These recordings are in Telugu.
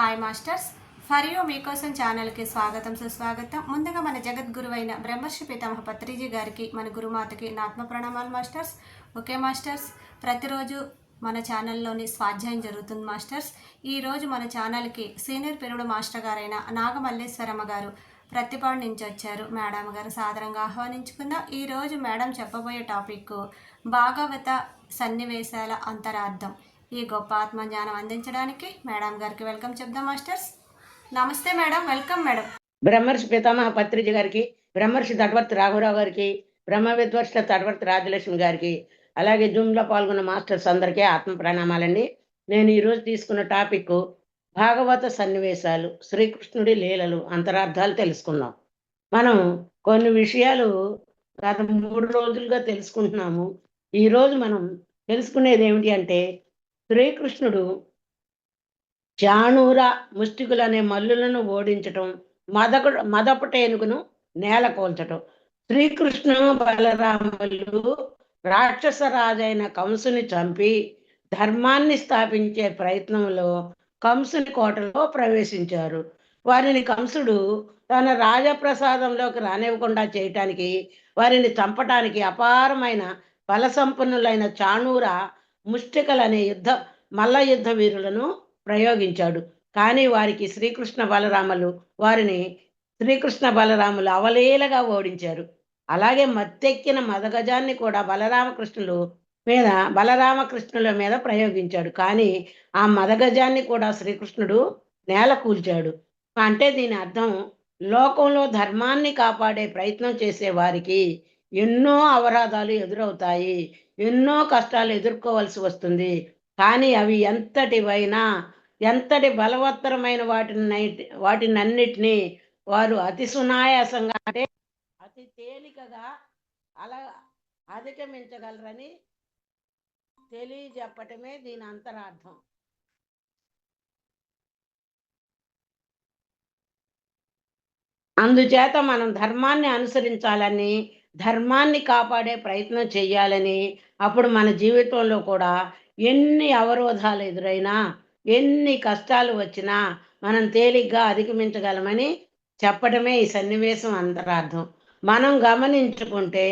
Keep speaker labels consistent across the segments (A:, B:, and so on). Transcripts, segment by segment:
A: హాయ్ మాస్టర్స్ ఫరియో మీకోసం ఛానల్కి స్వాగతం సుస్వాగతం. ముందుగా మన జగద్గురువైన బ్రహ్మర్షి పితామహ పత్రిజీ గారికి మన గురుమాతకి నాత్మ ప్రణామాలు మాస్టర్స్ ఓకే మాస్టర్స్ ప్రతిరోజు మన ఛానల్లోని స్వాధ్యాయం జరుగుతుంది మాస్టర్స్ ఈరోజు మన ఛానల్కి సీనియర్ పెరుడు మాస్టర్ గారైన నాగమల్లేశ్వరమ్మ గారు ప్రతిపాడు నుంచి వచ్చారు. మేడం గారు సాధారణంగా ఆహ్వానించుకుందాం. ఈరోజు మేడం చెప్పబోయే టాపిక్ భాగవత సన్నివేశాల అంతరార్థం. ఈ గొప్ప ఆత్మజ్ఞానం అందించడానికి మేడం గారికి వెల్కమ్ చెప్దాం మాస్టర్స్. నమస్తే మేడం వెల్కమ్ మేడం.
B: బ్రహ్మర్షి పితామహ పత్రిజ గారికి బ్రహ్మర్షి తటవర్తి రాఘవరావు గారికి బ్రహ్మ విద్వర్ష తటవర్తి రాజలక్ష్మి గారికి అలాగే జూమ్లో పాల్గొన్న మాస్టర్స్ అందరికీ ఆత్మ ప్రణామాలండి. నేను ఈరోజు తీసుకున్న టాపిక్ భాగవత సన్నివేశాలు శ్రీకృష్ణుడి లీలలు అంతరార్థాలు తెలుసుకుందాం. మనం కొన్ని విషయాలు గత మూడు రోజులుగా తెలుసుకుంటున్నాము. ఈరోజు మనం తెలుసుకునేది ఏమిటి అంటే శ్రీకృష్ణుడు చాణూర ముష్టికులు అనే మల్లులను ఓడించటం మదకు మదపటేనుగును నేల కోల్చటం. శ్రీకృష్ణ బలరాములు రాక్షస రాజైన కంసుని చంపి ధర్మాన్ని స్థాపించే ప్రయత్నంలో కంసుని కోటలో ప్రవేశించారు. వారిని కంసుడు తన రాజప్రసాదంలోకి రానివ్వకుండా చేయటానికి వారిని చంపటానికి అపారమైన బలసంపన్నులైన చాణూర ముష్టికలనే యుద్ధ మల్ల యుద్ధ వీరులను ప్రయోగించాడు. కానీ వారికి శ్రీకృష్ణ బలరాములు వారిని శ్రీకృష్ణ బలరాములు అవలీలగా ఓడించారు. అలాగే మత్తెక్కిన మదగజాన్ని కూడా బలరామకృష్ణులు మీద బలరామకృష్ణుల మీద ప్రయోగించాడు. కానీ ఆ మదగజాన్ని కూడా శ్రీకృష్ణుడు నేల కూల్చాడు. అంటే దీని అర్థం లోకంలో ధర్మాన్ని కాపాడే ప్రయత్నం చేసే వారికి ఎన్నో అవరాధాలు ఎదురవుతాయి. ఎన్నో కష్టాలు ఎదుర్కోవాల్సి వస్తుంది. కానీ అవి ఎంతటివైనా ఎంతటి బలవత్తరమైన వాటిని వాటినన్నిటినీ వారు అతి సునాయాసంగా అంటే అతి తేలికగా అలా అధిగమించగలరని తెలియజెప్పటమే దీని అంతరార్థం. అందుచేత మనం ధర్మాన్ని అనుసరించాలని ధర్మాన్ని కాపాడే ప్రయత్నం చేయాలని అప్పుడు మన జీవితంలో కూడా ఎన్ని అవరోధాలు ఎదురైనా ఎన్ని కష్టాలు వచ్చినా మనం తేలిగ్గా అధిగమించగలమని చెప్పడమే ఈ సన్నివేశం అంతరార్థం. మనం గమనించుకుంటే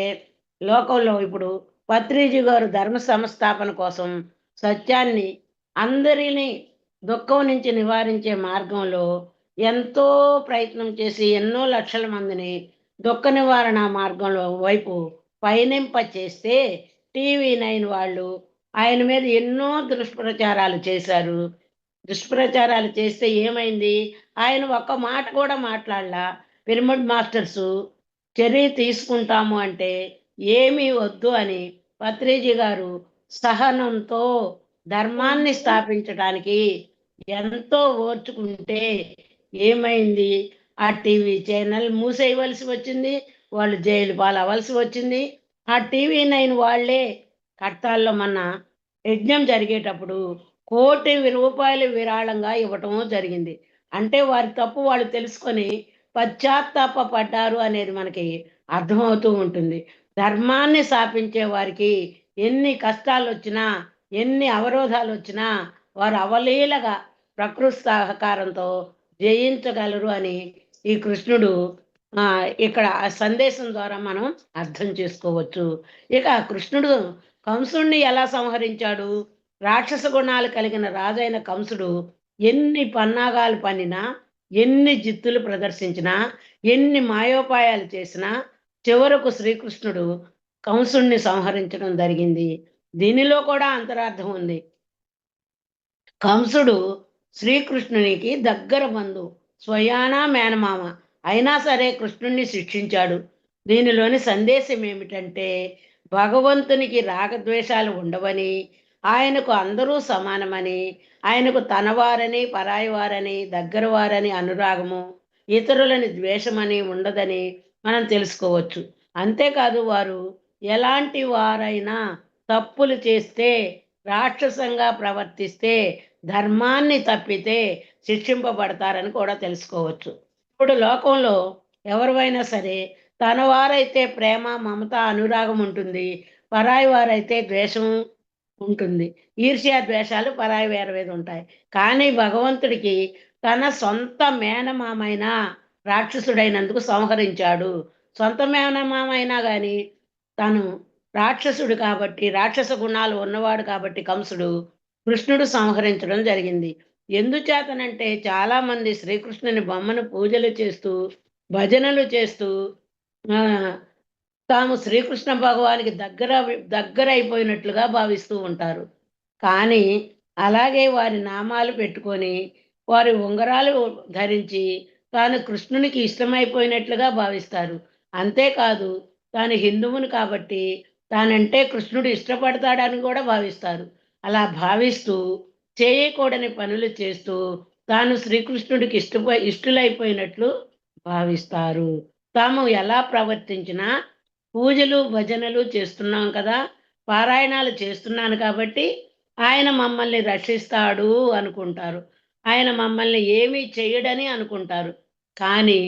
B: లోకంలో ఇప్పుడు పత్రిజీ గారు ధర్మ సంస్థాపన కోసం సత్యాన్ని అందరినీ దుఃఖం నుంచి నివారించే మార్గంలో ఎంతో ప్రయత్నం చేసి ఎన్నో లక్షల మందిని దుఃఖ నివారణ మార్గంలో వైపు పయనింప చేస్తే టీవీ నైన్ వాళ్ళు ఆయన మీద ఎన్నో దుష్ప్రచారాలు చేశారు. దుష్ప్రచారాలు చేస్తే ఏమైంది? ఆయన ఒక్క మాట కూడా మాట్లాడలా. పిరమిడ్ మాస్టర్స్ చర్య తీసుకుంటాము అంటే ఏమీ వద్దు అని పత్రిజీ గారు సహనంతో ధర్మాన్ని స్థాపించడానికి ఎంతో ఓర్చుకుంటే ఏమైంది? ఆ టీవీ ఛానల్ మూసేయవలసి వచ్చింది వాళ్ళు జైలు పాలవలసి వచ్చింది ఆ టీవీ నైన్ వాళ్ళే కట్టాల్లో మన యజ్ఞం జరిగేటప్పుడు కోటి రూపాయలు విరాళంగా ఇవ్వటం జరిగింది. అంటే వారి తప్పు వాళ్ళు తెలుసుకొని పశ్చాత్తాప పడ్డారు అనేది మనకి అర్థమవుతూ ఉంటుంది. ధర్మాన్ని స్థాపించే వారికి ఎన్ని కష్టాలు వచ్చినా ఎన్ని అవరోధాలు వచ్చినా వారు అవలీలగా ప్రకృతి సహకారంతో జయించగలరు అని ఈ కృష్ణుడు ఇక్కడ ఆ సందేశం ద్వారా మనం అర్థం చేసుకోవచ్చు. ఇక కృష్ణుడు కంసుడిని ఎలా సంహరించాడు? రాక్షస గుణాలు కలిగిన రాజైన కంసుడు ఎన్ని పన్నాగాలు పన్నినా ఎన్ని జిత్తులు ప్రదర్శించినా ఎన్ని మాయోపాయాలు చేసినా చివరకు శ్రీకృష్ణుడు కంసుణ్ణి సంహరించడం జరిగింది. దీనిలో కూడా అంతరార్థం ఉంది. కంసుడు శ్రీకృష్ణునికి దగ్గర బంధు స్వయానా మేనమామ అయినా సరే కృష్ణుణ్ణి శిక్షించాడు. దీనిలోని సందేశం ఏమిటంటే భగవంతునికి రాగద్వేషాలు ఉండవని ఆయనకు అందరూ సమానమని ఆయనకు తనవారని పరాయివారని దగ్గరవారని అనురాగము ఇతరులని ద్వేషమని ఉండదని మనం తెలుసుకోవచ్చు. అంతేకాదు వారు ఎలాంటి వారైనా తప్పులు చేస్తే రాక్షసంగా ప్రవర్తిస్తే ధర్మాన్ని తప్పితే శిక్షింపబడతారని కూడా తెలుసుకోవచ్చు. ఇప్పుడు లోకంలో ఎవరివైనా సరే తన వారైతే ప్రేమ మమత అనురాగం ఉంటుంది. పరాయి వారైతే ద్వేషం ఉంటుంది. ఈర్ష్యా ద్వేషాలు పరాయి వేరు మీద ఉంటాయి. కానీ భగవంతుడికి తన సొంత మేనమామైన రాక్షసుడైనందుకు సంహరించాడు. సొంత మేనమామ అయినా కానీ తను రాక్షసుడు కాబట్టి రాక్షస గుణాలు ఉన్నవాడు కాబట్టి కంసుడు కృష్ణుడు సంహరించడం జరిగింది. ఎందుచేతనంటే చాలా మంది శ్రీకృష్ణుని బొమ్మను పూజలు చేస్తూ భజనలు చేస్తూ తాము శ్రీకృష్ణ భగవానికి దగ్గర దగ్గర అయిపోయినట్లుగా భావిస్తూ ఉంటారు. కానీ అలాగే వారి నామాలు పెట్టుకొని వారి ఉంగరాలు ధరించి తాను కృష్ణునికి ఇష్టమైపోయినట్లుగా భావిస్తారు. అంతేకాదు తాను హిందువుని కాబట్టి తానంటే కృష్ణుడు ఇష్టపడతాడని కూడా భావిస్తారు. అలా భావిస్తూ చేయకూడని పనులు చేస్తూ తాను శ్రీకృష్ణుడికి ఇష్టపో ఇష్టలైపోయినట్లు భావిస్తారు. తాము ఎలా ప్రవర్తించినా పూజలు భజనలు చేస్తున్నాం కదా పారాయణాలు చేస్తున్నాను కాబట్టి ఆయన మమ్మల్ని రక్షిస్తాడు అనుకుంటారు. ఆయన మమ్మల్ని ఏమీ చేయడని అనుకుంటారు. కానీ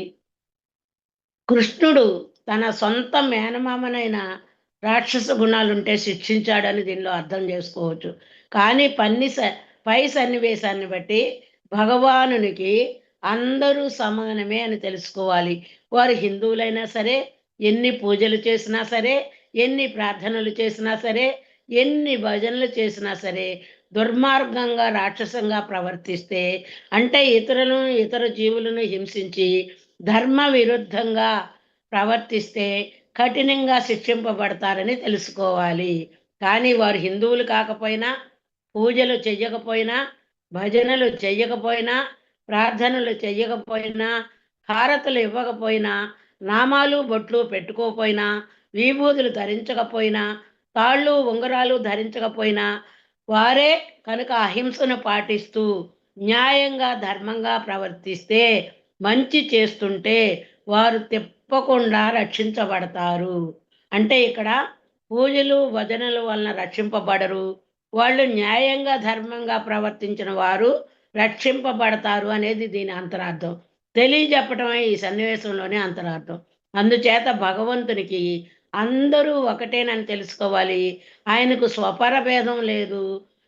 B: కృష్ణుడు తన సొంత మేనమామనైన రాక్షస గుణాలుంటే శిక్షించాడని దీనిలో అర్థం చేసుకోవచ్చు. కానీ పన్ని పై సన్నివేశాన్ని బట్టి భగవానునికి అందరూ సమానమే అని తెలుసుకోవాలి. వారు హిందువులైనా సరే ఎన్ని పూజలు చేసినా సరే ఎన్ని ప్రార్థనలు చేసినా సరే ఎన్ని భజనలు చేసినా సరే దుర్మార్గంగా రాక్షసంగా ప్రవర్తిస్తే అంటే ఇతరులను ఇతర జీవులను హింసించి ధర్మ విరుద్ధంగా ప్రవర్తిస్తే కఠినంగా శిక్షింపబడతారని తెలుసుకోవాలి. కానీ వారు హిందువులు కాకపోయినా పూజలు చెయ్యకపోయినా భజనలు చెయ్యకపోయినా ప్రార్థనలు చెయ్యకపోయినా హారతులు ఇవ్వకపోయినా నామాలు బొట్లు పెట్టుకోకపోయినా విభూతులు ధరించకపోయినా తాళ్ళు ఉంగరాలు ధరించకపోయినా వారే కనుక అహింసను పాటిస్తూ న్యాయంగా ధర్మంగా ప్రవర్తిస్తే మంచి చేస్తుంటే వారు తిప్పకుండా రక్షించబడతారు. అంటే ఇక్కడ పూజలు భజనలు వలన రక్షింపబడరు. వాళ్ళు న్యాయంగా ధర్మంగా ప్రవర్తించిన వారు రక్షింపబడతారు అనేది దీని అంతరార్థం. తెలియజెప్పటమే ఈ సన్నివేశంలోనే అంతరార్థం. అందుచేత భగవంతునికి అందరూ ఒకటేనని తెలుసుకోవాలి. ఆయనకు స్వపర భేదం లేదు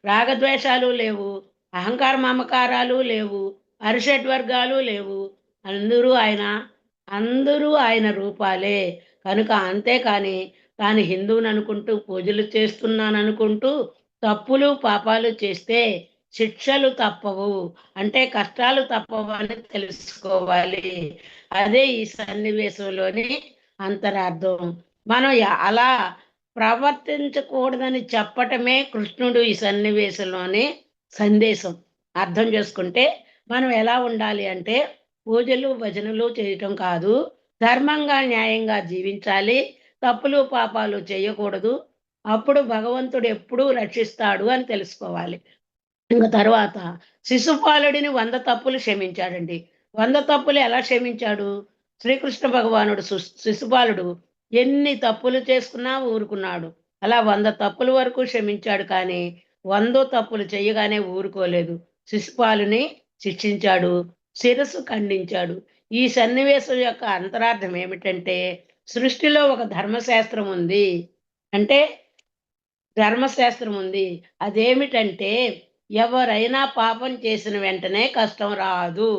B: రాగద్వేషాలు లేవు అహంకార మమకారాలు లేవు అరిషడ్ వర్గాలు లేవు. అందరూ ఆయన అందరూ ఆయన రూపాలే. కనుక అంతేకాని తాను హిందువుని అనుకుంటూ పూజలు చేస్తున్నాను అనుకుంటూ తప్పులు పాపాలు చేస్తే శిక్షలు తప్పవు. అంటే కష్టాలు తప్పవు అని తెలుసుకోవాలి. అదే ఈ సన్నివేశంలోని అంతరార్థం. మనం అలా ప్రవర్తించకూడదని చెప్పటమే కృష్ణుడు ఈ సన్నివేశంలోని సందేశం. అర్థం చేసుకుంటే మనం ఎలా ఉండాలి అంటే పూజలు భజనలు చేయటం కాదు. ధర్మంగా న్యాయంగా జీవించాలి. తప్పులు పాపాలు చేయకూడదు. అప్పుడు భగవంతుడు ఎప్పుడూ రక్షిస్తాడు అని తెలుసుకోవాలి. ఇంకా తర్వాత శిశుపాలుడిని వంద తప్పులు క్షమించాడండి. వంద తప్పులు ఎలా క్షమించాడు? శ్రీకృష్ణ భగవానుడు శిశుపాలుడు ఎన్ని తప్పులు చేసుకున్నా ఊరుకున్నాడు. అలా వంద తప్పుల వరకు క్షమించాడు కానీ వందో తప్పులు చేయగానే ఊరుకోలేదు. శిశుపాలుని శిక్షించాడు శిరస్సు ఖండించాడు. ఈ సన్నివేశం యొక్క అంతరార్థం ఏమిటంటే సృష్టిలో ఒక ధర్మశాస్త్రం ఉంది. అంటే ధర్మశాస్త్రం ఉంది. అదేమిటంటే ఎవరైనా పాపం చేసిన వెంటనే కష్టం రాదు.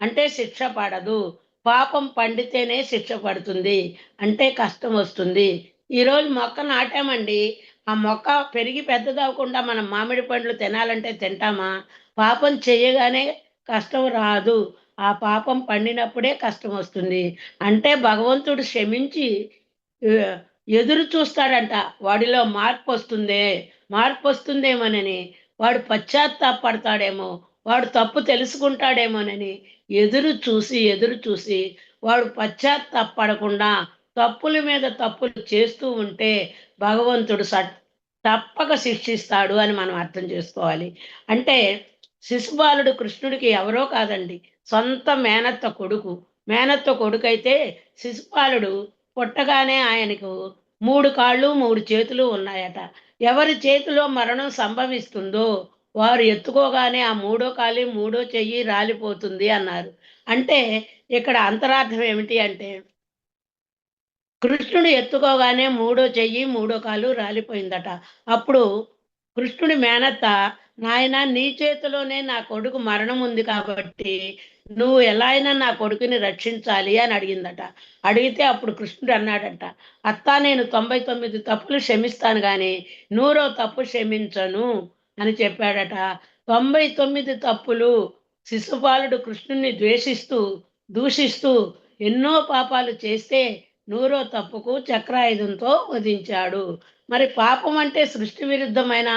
B: అంటే శిక్ష పడదు. పాపం పండితేనే శిక్ష పడుతుంది. అంటే కష్టం వస్తుంది. ఈరోజు మొక్క నాటామండి. ఆ మొక్క పెరిగి పెద్దదవకుండా మనం మామిడి పండ్లు తినాలంటే తింటామా? పాపం చేయగానే కష్టం రాదు. ఆ పాపం పండినప్పుడే కష్టం వస్తుంది. అంటే భగవంతుడు క్షమించి ఎదురు చూస్తాడంట వాడిలో మార్పు వస్తుందే మార్పు వస్తుందేమోనని. వాడు పశ్చాత్తాపడతాడేమో వాడు తప్పు తెలుసుకుంటాడేమోనని ఎదురు చూసి ఎదురు చూసి వాడు పశ్చాత్తాపడకుండా తప్పుల మీద తప్పులు చేస్తూ ఉంటే భగవంతుడు సట్ తప్పక శిక్షిస్తాడు అని మనం అర్థం చేసుకోవాలి. అంటే శిశుపాలుడు కృష్ణుడికి ఎవరో కాదండి సొంత మేనత్త కొడుకు. మేనత్త కొడుకైతే శిశుపాలుడు పుట్టగానే ఆయనకు మూడు కాళ్ళు మూడు చేతులు ఉన్నాయట. ఎవరి చేతిలో మరణం సంభవిస్తుందో వారు ఎత్తుకోగానే ఆ మూడో కాలి మూడో చెయ్యి రాలిపోతుంది అన్నారు. అంటే ఇక్కడ అంతరార్థం ఏమిటి అంటే కృష్ణుడు ఎత్తుకోగానే మూడో చెయ్యి మూడో కాలు రాలిపోయిందట. అప్పుడు కృష్ణుడి మేనత్త నాయన నీ చేతిలోనే నా కొడుకు మరణం ఉంది కాబట్టి నువ్వు ఎలా అయినా నా కొడుకుని రక్షించాలి అని అడిగిందట. అడిగితే అప్పుడు కృష్ణుడు అన్నాడట అత్త నేను తొంభై తొమ్మిది తప్పులు క్షమిస్తాను కానీ నూరో తప్పు క్షమించను అని చెప్పాడట. తొంభై తొమ్మిది తప్పులు శిశుపాలుడు కృష్ణుణ్ణి ద్వేషిస్తూ దూషిస్తూ ఎన్నో పాపాలు చేస్తే నూరో తప్పుకు చక్రాయుధంతో వధించాడు. మరి పాపం అంటే సృష్టి విరుద్ధమైన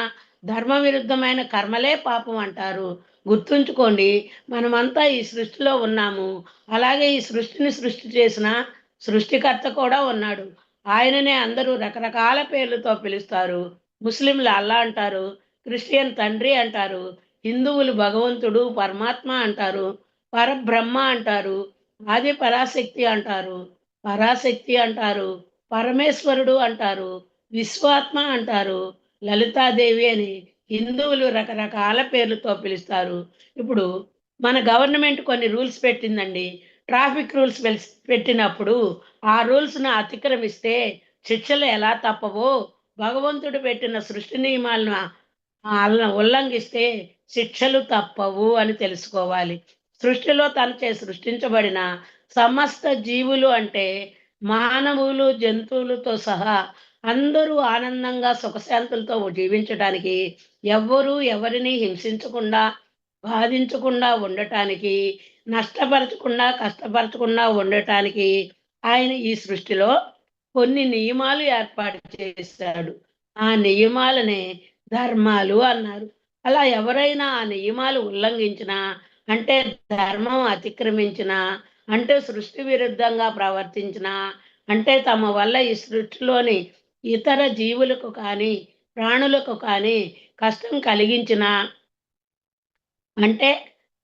B: ధర్మ విరుద్ధమైన కర్మలే పాపం అంటారు. గుర్తుంచుకోండి మనమంతా ఈ సృష్టిలో ఉన్నాము. అలాగే ఈ సృష్టిని సృష్టి చేసిన సృష్టికర్త కూడా ఉన్నాడు. ఆయననే అందరూ రకరకాల పేర్లతో పిలుస్తారు. ముస్లింలు అల్లా అంటారు క్రిస్టియన్ తండ్రి అంటారు హిందువులు భగవంతుడు పరమాత్మ అంటారు పరబ్రహ్మ అంటారు ఆది పరాశక్తి అంటారు పరాశక్తి అంటారు పరమేశ్వరుడు అంటారు విశ్వాత్మ అంటారు లలితాదేవి అని హిందువులు రకరకాల పేర్లతో పిలుస్తారు. ఇప్పుడు మన గవర్నమెంట్ కొన్ని రూల్స్ పెట్టిందండి. ట్రాఫిక్ రూల్స్ పెట్టినప్పుడు ఆ రూల్స్ను అతిక్రమిస్తే శిక్షలు ఎలా తప్పవో భగవంతుడు పెట్టిన సృష్టి నియమాలను ఉల్లంఘిస్తే శిక్షలు తప్పవు అని తెలుసుకోవాలి. సృష్టిలో తనచే సృష్టించబడిన సమస్త జీవులు అంటే మానవులు జంతువులతో సహా అందరూ ఆనందంగా సుఖశాంతులతో జీవించడానికి ఎవ్వరూ ఎవరిని హింసించకుండా బాధించకుండా ఉండటానికి నష్టపరచకుండా కష్టపరచకుండా ఉండటానికి ఆయన ఈ సృష్టిలో కొన్ని నియమాలు ఏర్పాటు చేశాడు. ఆ నియమాలనే ధర్మాలు అన్నారు. అలా ఎవరైనా ఆ నియమాలు ఉల్లంఘించినా అంటే ధర్మం అతిక్రమించిన అంటే సృష్టి విరుద్ధంగా ప్రవర్తించిన అంటే తమ వల్ల ఈ సృష్టిలోని ఇతర జీవులకు కానీ ప్రాణులకు కానీ కష్టం కలిగించిన అంటే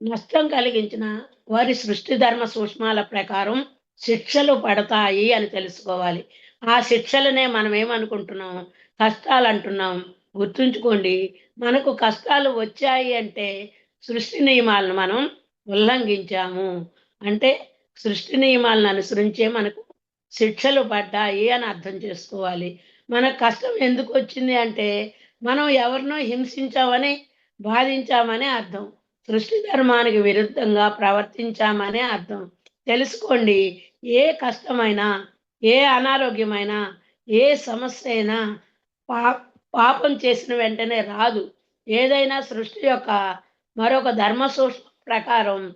B: నష్టం కలిగించిన వారి సృష్టి ధర్మ సూక్ష్మాల ప్రకారం శిక్షలు పడతాయి అని తెలుసుకోవాలి. ఆ శిక్షలనే మనం ఏమనుకుంటున్నాం? కష్టాలు అంటున్నాం. గుర్తుంచుకోండి మనకు కష్టాలు వచ్చాయి అంటే సృష్టి నియమాలను మనం ఉల్లంఘించాము. అంటే సృష్టి నియమాలను అనుసరించే మనకు శిక్షలు పడ్డాయి అని అర్థం చేసుకోవాలి. మన కష్టం ఎందుకు వచ్చింది అంటే మనం ఎవరినో హింసించామని బాధించామనే అర్థం. సృష్టి ధర్మానికి విరుద్ధంగా ప్రవర్తించామనే అర్థం. తెలుసుకోండి ఏ కష్టమైనా ఏ అనారోగ్యమైనా ఏ సమస్య అయినా పా పాపం చేసిన వెంటనే రాదు. ఏదైనా సృష్టి యొక్క మరొక ధర్మ సూక్ష్మ ప్రకారం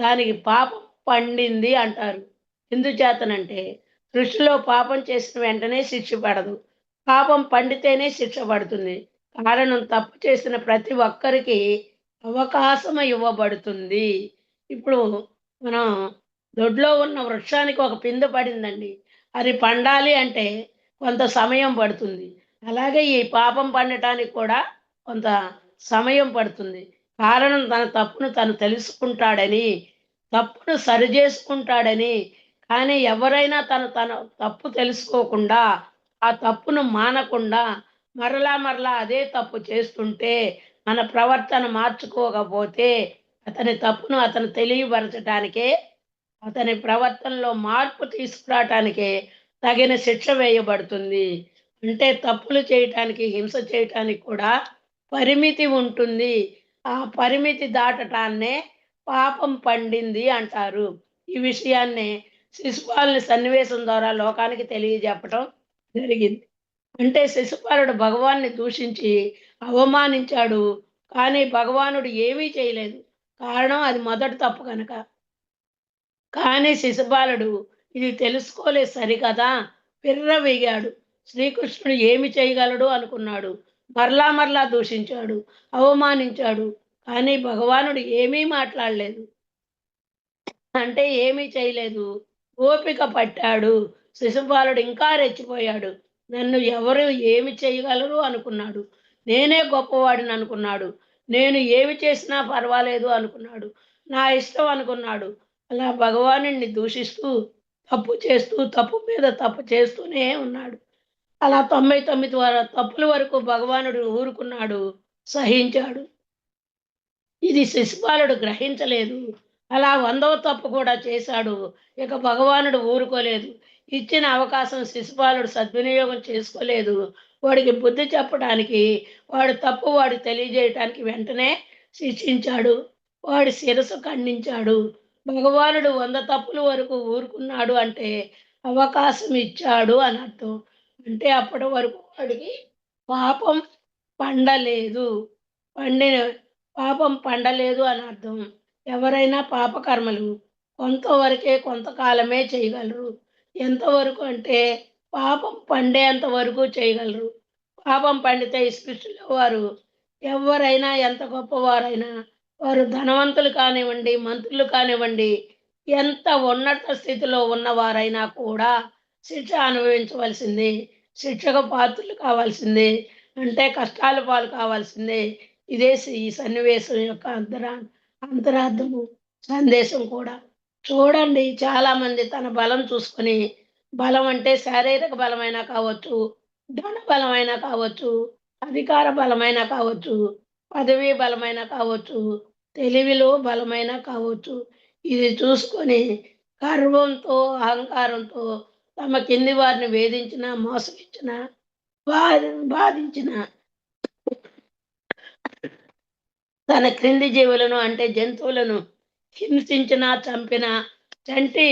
B: దానికి పాపం పండింది అంటారు. ఎందుచేతనంటే సృష్టిలో పాపం చేసిన వెంటనే శిక్ష పడదు. పాపం పండితేనే శిక్ష పడుతుంది. కారణం తప్పు చేసిన ప్రతి ఒక్కరికి అవకాశం ఇవ్వబడుతుంది. ఇప్పుడు మనం దొడ్లో ఉన్న వృక్షానికి ఒక పిందె పడిందండి. అది పండాలి అంటే కొంత సమయం పడుతుంది. అలాగే ఈ పాపం పండటానికి కూడా కొంత సమయం పడుతుంది. కారణం తన తప్పును తను తెలుసుకుంటాడని తప్పును సరిచేసుకుంటాడని కానీ ఎవరైనా తను తన తప్పు తెలుసుకోకుండా ఆ తప్పును మానకుండా మరలా మరలా అదే తప్పు చేస్తుంటే మన ప్రవర్తన మార్చుకోకపోతే అతని తప్పును అతను తెలియపరచటానికే అతని ప్రవర్తనలో మార్పు తీసుకురావటానికే తగిన శిక్ష వేయబడుతుంది. అంటే తప్పులు చేయటానికి హింస చేయటానికి కూడా పరిమితి ఉంటుంది. ఆ పరిమితి దాటటాన్నే పాపం పండింది అంటారు. ఈ విషయాన్నే శిశుపాలని సన్నివేశం ద్వారా లోకానికి తెలియజెప్పటం జరిగింది. అంటే శిశుపాలుడు భగవాన్ని దూషించి అవమానించాడు కానీ భగవానుడు ఏమీ చేయలేదు. కారణం అది మొదటి తప్పు కనుక. కానీ శిశుపాలుడు ఇది తెలుసుకోలేదు సరికదా? పిర్రవీగాడు శ్రీకృష్ణుడు ఏమి చేయగలడు అనుకున్నాడు. మరలా మరలా దూషించాడు అవమానించాడు కానీ భగవానుడు ఏమీ మాట్లాడలేదు. అంటే ఏమీ చేయలేదు. ఓపిక పట్టాడు. శిశుపాలుడు ఇంకా రెచ్చిపోయాడు. నన్ను ఎవరు ఏమి చేయగలరు అనుకున్నాడు. నేనే గొప్పవాడిని అనుకున్నాడు. నేను ఏమి చేసినా పర్వాలేదు అనుకున్నాడు. నా ఇష్టం అనుకున్నాడు. అలా భగవాను దూషిస్తూ తప్పు చేస్తూ తప్పు మీద తప్పు చేస్తూనే ఉన్నాడు. అలా తొంభై తొమ్మిది వర తప్పుల వరకు భగవానుడు ఊరుకున్నాడు సహించాడు. ఇది శిశుపాలుడు గ్రహించలేదు. అలా వందవ తప్పు కూడా చేశాడు. ఇక భగవానుడు ఊరుకోలేదు. ఇచ్చిన అవకాశం శిశుపాలుడు సద్వినియోగం చేసుకోలేదు. వాడికి బుద్ధి చెప్పడానికి వాడు తప్పు వాడు తెలియజేయటానికి వెంటనే శిక్షించాడు. వాడి శిరస్సు ఖండించాడు. భగవానుడు వంద తప్పుల వరకు ఊరుకున్నాడు అంటే అవకాశం ఇచ్చాడు అని అర్థం. అంటే అప్పటి వరకు వాడికి పాపం పండలేదు. పండిన పాపం పండలేదు అని అర్థం. ఎవరైనా పాపకర్మలు కొంతవరకే కొంతకాలమే చేయగలరు. ఎంతవరకు అంటే పాపం పండేంత వరకు చేయగలరు. పాపం పండితే ఈ సృష్టిలో వారు ఎవరైనా ఎంత గొప్పవారైనా వారు ధనవంతులు కానివ్వండి మంత్రులు కానివ్వండి ఎంత ఉన్నత స్థితిలో ఉన్నవారైనా కూడా శిక్ష అనుభవించవలసింది శిక్షకు పాత్రలు కావాల్సిందే అంటే కష్టాల పాలు కావాల్సిందే. ఇదే ఈ సన్నివేశం యొక్క అంతరా అంతరార్థము సందేశం కూడా. చూడండి చాలా మంది తన బలం చూసుకొని బలం అంటే శారీరక బలమైనా కావచ్చు ధన బలమైనా కావచ్చు అధికార బలమైన కావచ్చు పదవి బలమైన కావచ్చు తెలివిలో బలమైన కావచ్చు. ఇది చూసుకొని గర్వంతో అహంకారంతో తమ కింది వారిని వేధించిన మోసగించిన బాధ బాధించిన తన క్రింది జీవులను అంటే జంతువులను హింసించిన చంపిన చంటి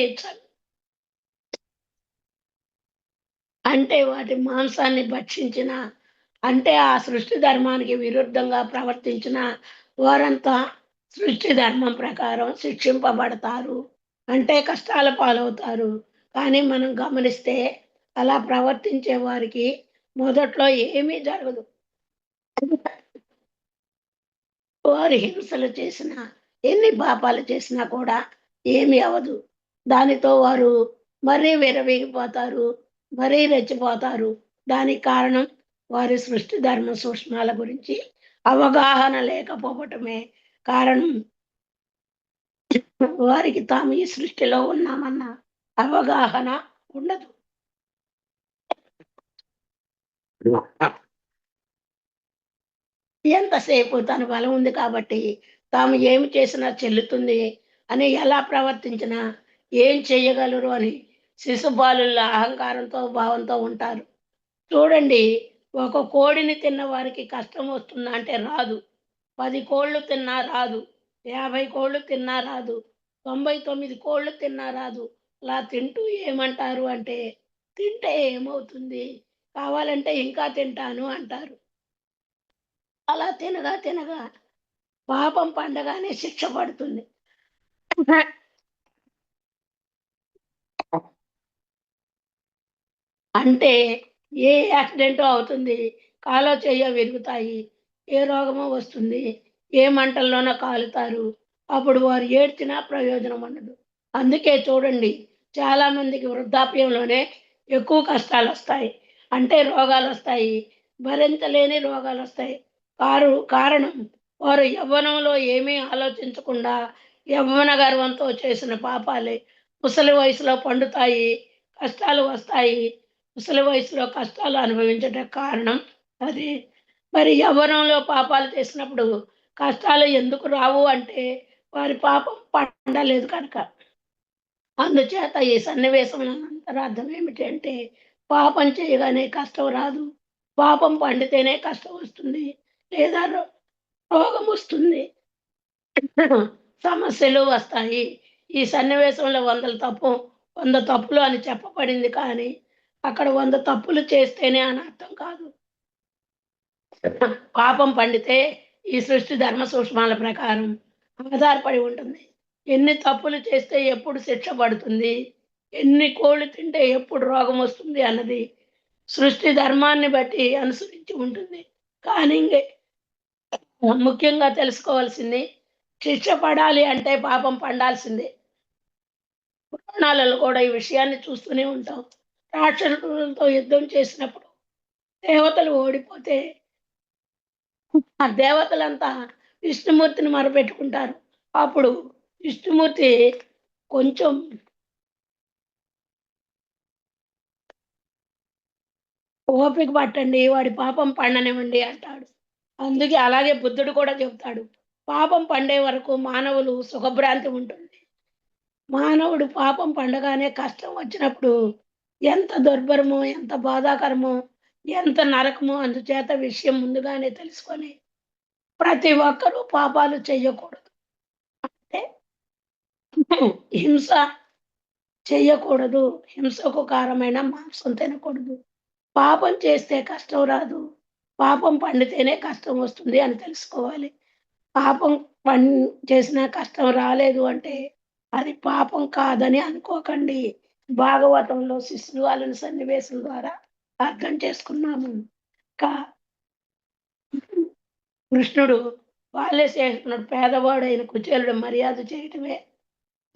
B: అంటే వాటి మాంసాన్ని భక్షించిన అంటే ఆ సృష్టి ధర్మానికి విరుద్ధంగా ప్రవర్తించిన వారంతా సృష్టి ధర్మం ప్రకారం శిక్షింపబడతారు. అంటే కష్టాల పాలవుతారు. కానీ మనం గమనిస్తే అలా ప్రవర్తించే వారికి మొదట్లో ఏమీ జరగదు. వారు హింసలు చేసిన ఎన్ని పాపాలు చేసినా కూడా ఏమి అవదు దానితో వారు మరీ విరవీగిపోతారు మరీ రెచ్చిపోతారు. దానికి కారణం వారి సృష్టి ధర్మ సూక్ష్మాల గురించి అవగాహన లేకపోవటమే కారణం. వారికి తాము ఈ సృష్టిలో ఉన్నామన్న అవగాహన ఉండదు. ఎంతసేపు తన బలం ఉంది కాబట్టి తాము ఏమి చేసినా చెల్లుతుంది అని ఎలా ప్రవర్తించినా ఏం చేయగలరు అని శిశుబాలుల అహంకారంతో భావంతో ఉంటారు. చూడండి ఒక కోడిని తిన్న వారికి కష్టం వస్తుందా అంటే రాదు. పది కోళ్ళు తిన్నా రాదు. యాభై కోళ్ళు తిన్నా రాదు. తొంభై తొమ్మిది కోళ్ళు తిన్నా రాదు. అలా తింటూ ఏమంటారు అంటే తింటే ఏమవుతుంది? కావాలంటే ఇంకా తింటాను అంటారు. అలా తినగా తినగా పాపం పండగానే శిక్ష పడుతుంది. అంటే ఏ యాక్సిడెంట్ అవుతుంది కాలో చెయ్య విరుగుతాయి ఏ రోగమో వస్తుంది ఏ మంటల్లోనో కాలుతారు అప్పుడు వారు ఏడ్చినా ప్రయోజనం ఉండదు. అందుకే చూడండి చాలా మందికి వృద్ధాప్యంలోనే ఎక్కువ కష్టాలు వస్తాయి అంటే రోగాలు వస్తాయి భరించలేని రోగాలు వస్తాయి కారు కారణం. వారు యవ్వనంలో ఏమీ ఆలోచించకుండా యవ్వన గర్వంతో చేసిన పాపాలే. ముసలి వయసులో పండుతాయి కష్టాలు వస్తాయి. ముసలి వయసులో కష్టాలు అనుభవించడం కారణం అది. మరి యవ్వనంలో పాపాలు చేసినప్పుడు కష్టాలు ఎందుకు రావు అంటే వారి పాపం పండలేదు కనుక. అందుచేత ఈ సన్నివేశం అంతరార్థం ఏమిటి అంటే పాపం చేయగానే కష్టం రాదు. పాపం పండితేనే కష్టం వస్తుంది. లేదా రో- రోగం వస్తుంది. సమస్యలు వస్తాయి. ఈ సన్నివేశంలో వందల తప్పు వంద తప్పులు అని చెప్పబడింది కానీ అక్కడ వంద తప్పులు చేస్తేనే అని అర్థం కాదు. పాపం పండితే ఈ సృష్టి ధర్మ సూక్ష్మాల ప్రకారం ఆధారపడి ఉంటుంది. ఎన్ని తప్పులు చేస్తే ఎప్పుడు శిక్ష పడుతుంది? ఎన్ని కోళ్ళు తింటే ఎప్పుడు రోగం వస్తుంది అన్నది సృష్టి ధర్మాన్ని బట్టి అనుసరించి ఉంటుంది. కానీ ఇంకే ముఖ్యంగా తెలుసుకోవాల్సింది శిక్ష పడాలి అంటే పాపం పండాల్సిందే. పురాణాలలో కూడా ఈ విషయాన్ని చూస్తూనే ఉంటాం. రాక్షసులతో యుద్ధం చేసినప్పుడు దేవతలు ఓడిపోతే ఆ దేవతలంతా విష్ణుమూర్తిని మరపెట్టుకుంటారు. అప్పుడు విష్ణుమూర్తి కొంచెం ఓపిక పట్టండి వాడి పాపం పండనివ్వండి అంటాడు. అందుకే అలాగే బుద్ధుడు కూడా చెప్తాడు. పాపం పండే వరకు మానవులు సుఖభ్రాంతి ఉంటుంది. మానవుడు పాపం పండగానే కష్టం వచ్చినప్పుడు ఎంత దుర్భరమో ఎంత బాధాకరమో ఎంత నరకమో అందుచేత విషయం ముందుగానే తెలుసుకొని ప్రతి ఒక్కరూ పాపాలు చేయకూడదు అంటే హింస చేయకూడదు హింసకు కారమైన మాంసం తినకూడదు. పాపం చేస్తే కష్టం రాదు. పాపం పండితేనే కష్టం వస్తుంది అని తెలుసుకోవాలి. పాపం పం చేసిన కష్టం రాలేదు అంటే అది పాపం కాదని అనుకోకండి. భాగవతంలో శిశువాలని సన్నివేశం ద్వారా అర్థం చేసుకున్నాము. కా కృష్ణుడు వాళ్ళే పేదవాడు పేదవాడైన కుచేలుడు మర్యాద చేయటమే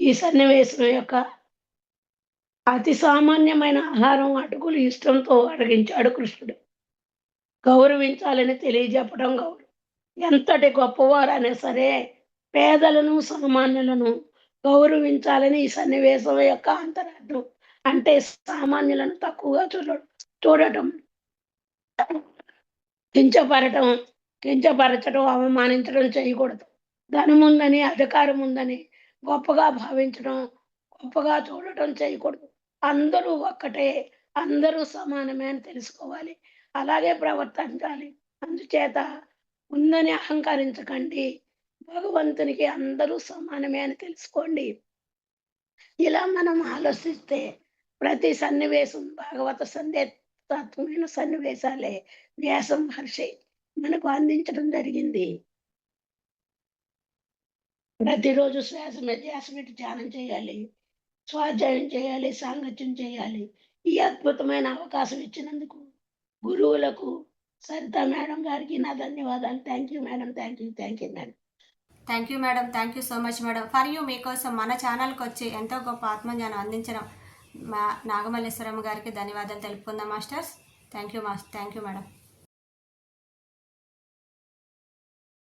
B: ఈ సన్నివేశం యొక్క అతి సామాన్యమైన ఆహారం అటుకులు ఇష్టంతో అడిగించాడు కృష్ణుడు. గౌరవించాలని తెలియజెప్పడం గౌరవం. ఎంతటి గొప్పవారైనా సరే పేదలను సామాన్యులను గౌరవించాలని ఈ సన్నివేశం యొక్క అంతరార్థం అంటే సామాన్యులను తక్కువగా చూడడం చూడటం కించపరటం కించపరచడం అవమానించడం చేయకూడదు. ధనం ఉందని అధికారం ఉందని గొప్పగా భావించడం గొప్పగా చూడటం చేయకూడదు. అందరూ ఒక్కటే అందరూ సమానమే అని తెలుసుకోవాలి. అలాగే ప్రవర్తించాలి. అందుచేత ఉందని అహంకరించకండి. భగవంతునికి అందరూ సమానమే అని తెలుసుకోండి. ఇలా మనం ఆలోచిస్తే ప్రతి సన్నివేశం భాగవత సందేశాత్మకమైన సన్నివేశాలే వ్యాసం మహర్షి మనకు అందించడం జరిగింది. ప్రతిరోజు శ్వాస మీద ధ్యాస పెట్టి ధ్యానం చేయాలి. స్వాధ్యాయం చేయాలి సాంగత్యం చేయాలి. ఈ అద్భుతమైన అవకాశం ఇచ్చినందుకు గురువులకు సరిత మేడం గారికి నా ధన్యవాదాలు. Thank you madam thank you thank you madam
A: thank you madam thank you so much madam for you మీకోసం మన ఛానల్కి వచ్చి ఎంతో గొప్ప ఆత్మజ్ఞానం అందించడం మా నాగమల్లేశ్వరమ్మ గారికి ధన్యవాదాలు తెలుపుకుందాం masters thank you mass thank you madam